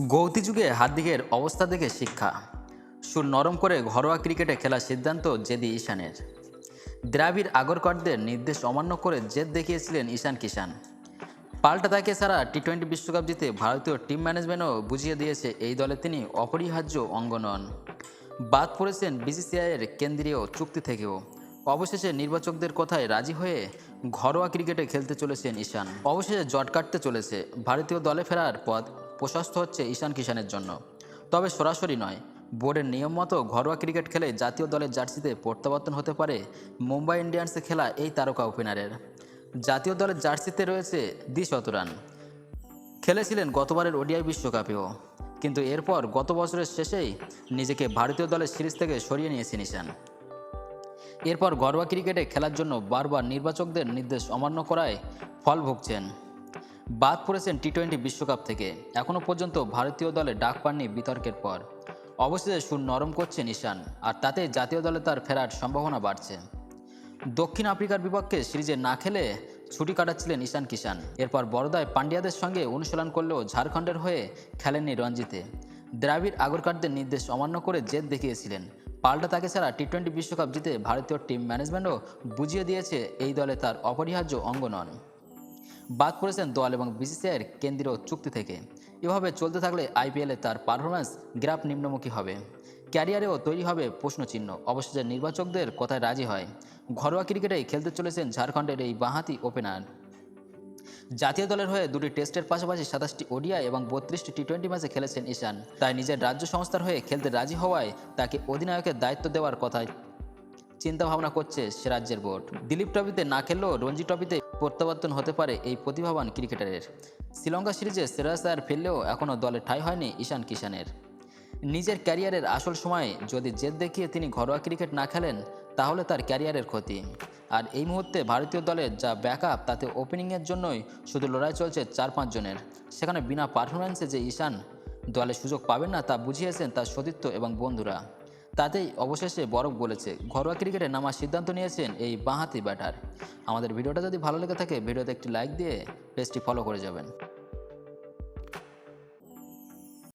গৌতি যুগে হার্দিকের অবস্থা দেখে শিক্ষা। সুর নরম করে ঘরোয়া ক্রিকেটে খেলার সিদ্ধান্ত জেদি ঈশানের। দ্রাবিড় আগরকরদের নির্দেশ অমান্য করে জেদ দেখিয়েছিলেন ঈশান কিষান পাল্টা তাকে ছাড়া টি টোয়েন্টি বিশ্বকাপ জিতে ভারতীয় টিম ম্যানেজমেন্টও বুঝিয়ে দিয়েছে এই দলে তিনি অপরিহার্য অঙ্গ নন। বাদ পড়েছেন বিসিসিআইয়ের কেন্দ্রীয় চুক্তি থেকেও। অবশেষে নির্বাচকদের কথায় রাজি হয়ে ঘরোয়া ক্রিকেটে খেলতে চলেছেন ঈশান। অবশেষে জট কাটতে চলেছে। ভারতীয় দলে ফেরার পথ প্রশস্ত হচ্ছে ঈশান কিষানের জন্য। তবে সরাসরি নয়, বোর্ডের নিয়ম মতো ঘরোয়া ক্রিকেট খেলে জাতীয় দলের জার্সিতে প্রত্যাবর্তন হতে পারে মুম্বাই ইন্ডিয়ান্সে খেলা এই তারকা ওপেনারের। জাতীয় দলের জার্সিতে রয়েছে দ্বিশতরান খেলেছিলেন গতবারের ওডিআই বিশ্বকাপেও, কিন্তু এরপর গত বছরের শেষেই নিজেকে ভারতীয় দলের সিরিজ থেকে সরিয়ে নিয়েছেন ঈশান। এরপর ঘরোয়া ক্রিকেটে খেলার জন্য বারবার নির্বাচকদের নির্দেশ অমান্য করায় ফল ভুগছেন। বাদ পড়েছেন টি টোয়েন্টি বিশ্বকাপ থেকে। এখনও পর্যন্ত ভারতীয় দলে ডাক পাননি বিতর্কের পর। অবশেষে সুর নরম করছেন ঈশান আর তাতে জাতীয় দলে তার ফেরার সম্ভাবনা বাড়ছে। দক্ষিণ আফ্রিকার বিপক্ষে সিরিজে না খেলে ছুটি কাটাচ্ছিলেন ঈশান কিষান। এরপর বড়দায় পান্ডিয়াদের সঙ্গে অনুশীলন করলেও ঝাড়খণ্ডের হয়ে খেলেননি রঞ্জিতে। দ্রাবিড় আগরকারদের নির্দেশ অমান্য করে জেদ দেখিয়েছিলেন। পাল্টা তাকে ছাড়া টি টোয়েন্টি বিশ্বকাপ জিতে ভারতীয় টিম ম্যানেজমেন্টও বুঝিয়ে দিয়েছে এই দলে তার অপরিহার্য অঙ্গ নন। বাদ পড়েছেন দল এবং বিসিসিআইয়ের কেন্দ্রীয় চুক্তি থেকে। এভাবে চলতে থাকলে আইপিএলে তার পারফরম্যান্স গ্রাফ নিম্নমুখী হবে। ক্যারিয়ারেও তৈরি হবে প্রশ্নচিহ্ন। অবশেষে নির্বাচকদের কথায় রাজি হয়। ঘরোয়া ক্রিকেটেই খেলতে চলেছেন ঝাড়খণ্ডের এই বাঁহাতি ওপেনার জাতীয় দলের হয়ে দুটি টেস্টের পাশাপাশি সাতাশটি ওডিআই এবং বত্রিশটি টি টোয়েন্টি ম্যাচে খেলেছেন ঈশান। তাই নিজের রাজ্য সংস্থার হয়ে খেলতে রাজি হওয়ায় তাকে অধিনায়কের দায়িত্ব দেওয়ার কথায় চিন্তাভাবনা করছে সে রাজ্যের বোর্ড। দিলীপ ট্রফিতে না খেললেও রঞ্জি ট্রফিতে প্রত্যাবর্তন হতে পারে এই প্রতিভাবান ক্রিকেটারের। শ্রীলঙ্কা সিরিজে সেরা আয়ার ফেললেও এখনও দলে ঠাঁই হয়নি ঈশান কিষানের। নিজের ক্যারিয়ারের আসল সময়ে যদি জেদ দেখিয়ে তিনি ঘরোয়া ক্রিকেট না খেলেন, তাহলে তার ক্যারিয়ারের ক্ষতি। আর এই মুহূর্তে ভারতীয় দলের যা ব্যাকআপ, তাতে ওপেনিংয়ের জন্যই শুধু লড়াই চলছে চার পাঁচ জনের। সেখানে বিনা পারফরম্যান্সে যে ঈশান দলে সুযোগ পাবেন না, তা বুঝিয়েছেন তার সতীর্থ এবং বন্ধুরা। তাতেই অবশেষে বরফ বলেছে ঘরোয়া ক্রিকেটে নামার সিদ্ধান্ত নিয়েছেন এই বাঁহাতি ব্যাটার। আমাদের ভিডিওটা যদি ভালো লেগে থাকে, ভিডিওতে একটি লাইক দিয়ে পেজটি ফলো করে যাবেন।